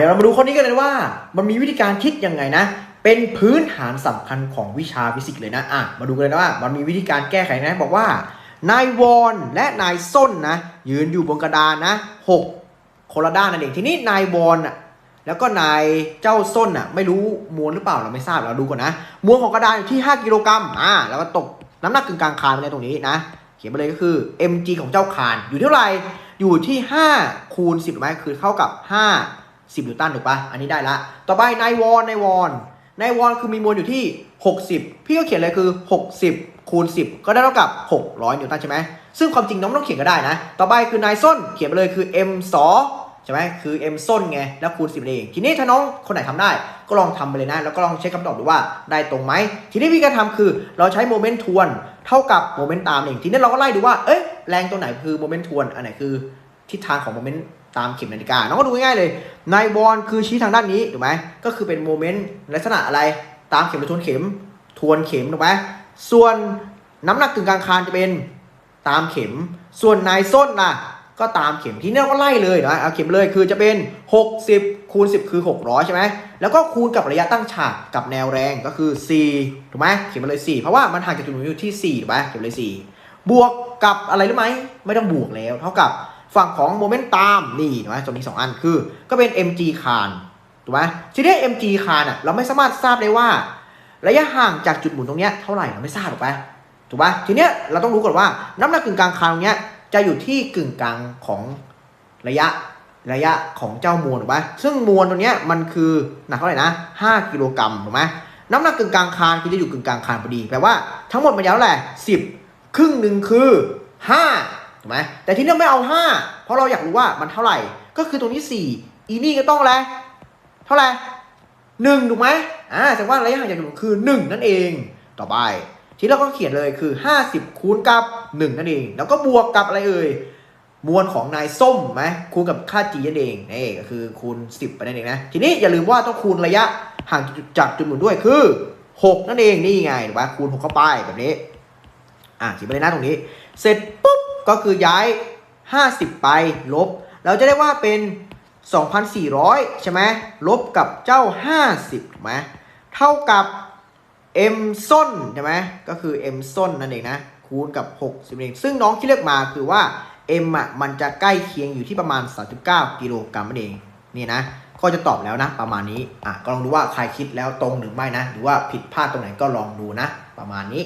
เดี๋ยวเรามาดูข้อนี้กันเลยว่า มันมีวิธีการคิดยังไงนะ เป็นพื้นฐานสำคัญของวิชาฟิสิกส์เลยนะอะมาดูกันเลยนะว่า มันมีวิธีการแก้ไขนะบอกว่า นายวอนและนายส้นนะ ยืนอยู่บนกระดานนะหกคนละด้านนั่นเองทีนี้นายวอนอะแล้วก็นายเจ้าส้นอะไม่รู้มวลหรือเปล่าเราไม่ทราบเราดูก่อนนะมวลของกระดานอยู่ที่ 5 กิโลกรัมอ่าแล้วก็ตกน้ำหนักกึ่งกลางคานไปในตรงนี้นะ เขียนไปเลยก็คือ mg ของเจ้าคานอยู่เท่าไหร่อยู่ที่5คูณ10ไหมคือเท่ากับ 5 10 นิวตันถูกปะอันนี้ได้ละ ต่อไปนายวอนนายวอนนายวอนคือมีมวลอยู่ที่ 60 พี่ก็เขียนเลยคือ 60 คูณ 10 ก็ได้เท่ากับ 600 นิวตันใช่ไหมซึ่งความจริงน้องไม่ต้องเขียนก็ได้นะ ต่อไปคือนายส้นเขียนไปเลยคือ m 2ใช่ไหมคือ m ส้นไงแล้วคูณ 10เอง ทีนี้ถ้าน้องคนไหนทำได้ ก็ลองทำไปเลยนะ แล้วก็ลองเช็คคำตอบดูว่าได้ตรงไหม ทีนี้วิธีการทำคือเราใช้โมเมนต์ทวน เท่ากับโมเมนต์ตามเองทีนี้เราก็ไล่ดูว่าเอ้ยแรงตัวไหนคือโมเมนต์ทวนอันไหนคือทิศทางของโมเมนต์ ตามเข็มนาฬิกาน้องก็ดูง่ายๆเลยนายวอนคือชี้ทางด้านนี้ถูกไหมก็คือเป็นโมเมนต์ลักษณะอะไรตามเข็มหรือทวนเข็ม ทวนเข็มถูกไหมส่วนน้ำหนักกึ่งกลางคานจะเป็นตามเข็ม ส่วนนายส้นนะก็ตามเข็มที่นี้เราก็ไล่เลยนะเอาเข็มเลยคือจะเป็น 60 คูณ 10 คือ 600 ใช่ไหมแล้วก็คูณกับระยะตั้งฉากกับแนวแรงก็คือ 4 ถูกไหมเขียนมาเลย 4 เพราะว่ามันห่างจากจุดหมุนอยู่ที่4ถูกไหมเขียนมเลย 4 บวกกับอะไรรู้ไหมไม่ต้องบวกแล้ว เท่ากับ ฝั่งของโมเมนต์ตามนี่ถูกไหมจะมี2อันคือ ก็เป็น mg คานถูกไหมทีนี้ mg คานอะเราไม่สามารถทราบได้ว่า ระยะห่างจากจุดหมุนตรงเนี้ยเท่าไหร่เราไม่ทราบถูกไปะถูกปะทีเนี้ยเราต้องรู้ก่อนว่า น้ำหนักกึ่งกลางคานตรงเนี้ยจะอยู่ที่กึ่งกลางของระยะระยะของเจ้ามวลถูกไปะซึ่งมวลตรงเนี้ยมันคือหนักเท่าไหร่นะ 5 กิโลกรัมถูกไหมน้ำหนักกึ่งกลางคานคือจะอยู่กึ่งกลางคานพอดีแปลว่าทั้งหมดมันยาวเท่าไหร่สิบครึ่งหนึ่งคือ 5 ถูกไหมแต่ที่เนี้ยไม่เอา 5 เพราะเราอยากรู้ว่ามันเท่าไหร่ ก็คือตรงนี้ 4 อีนี่ก็ต้องอะไรเท่าไหร่หนึ่งถูกไหมอ่าแสดงว่าระยะห่างจากจุดหมุนคือหนึ่งนั่นเอง ต่อไป ที่เราก็เขียนเลยคือ 50 คูณกับหนึ่งนั่นเอง แล้วก็บวกกับอะไรเอ่ยมวลของนายส้มไหมคูณกับค่า g นั่นเองนี่ก็คือคูณ 10ไปนั่นเองนะทีนี้อย่าลืมว่าต้องคูณระยะห่างจากจุดหมุนด้วยคือ 6 นั่นเองนี่ไงถูกปะคูณ 6 เข้าไปแบบนี้ อะเขียนไปเลยนะตรงนี้ เสร็จปุ๊บ ก็คือย้าย 50 ไปลบ เราจะได้ว่าเป็น 2,400 ใช่ไหมลบกับเจ้า 50ถูกไหมเท่ากับ m ส้นใช่ไหมก็คือ m ส้นนั่นเองนะ คูณกับ60เองซึ่งน้องที่เลือกมาคือว่า m อะมันจะใกล้เคียงอยู่ที่ประมาณ 39 กิโลกรัมนั่นเองนี่นะก็จะตอบแล้วนะ ประมาณนี้อะก็ลองดูว่าใครคิดแล้วตรงหรือไม่นะ หรือว่าผิดพลาดตรงไหนก็ลองดูนะ ประมาณนี้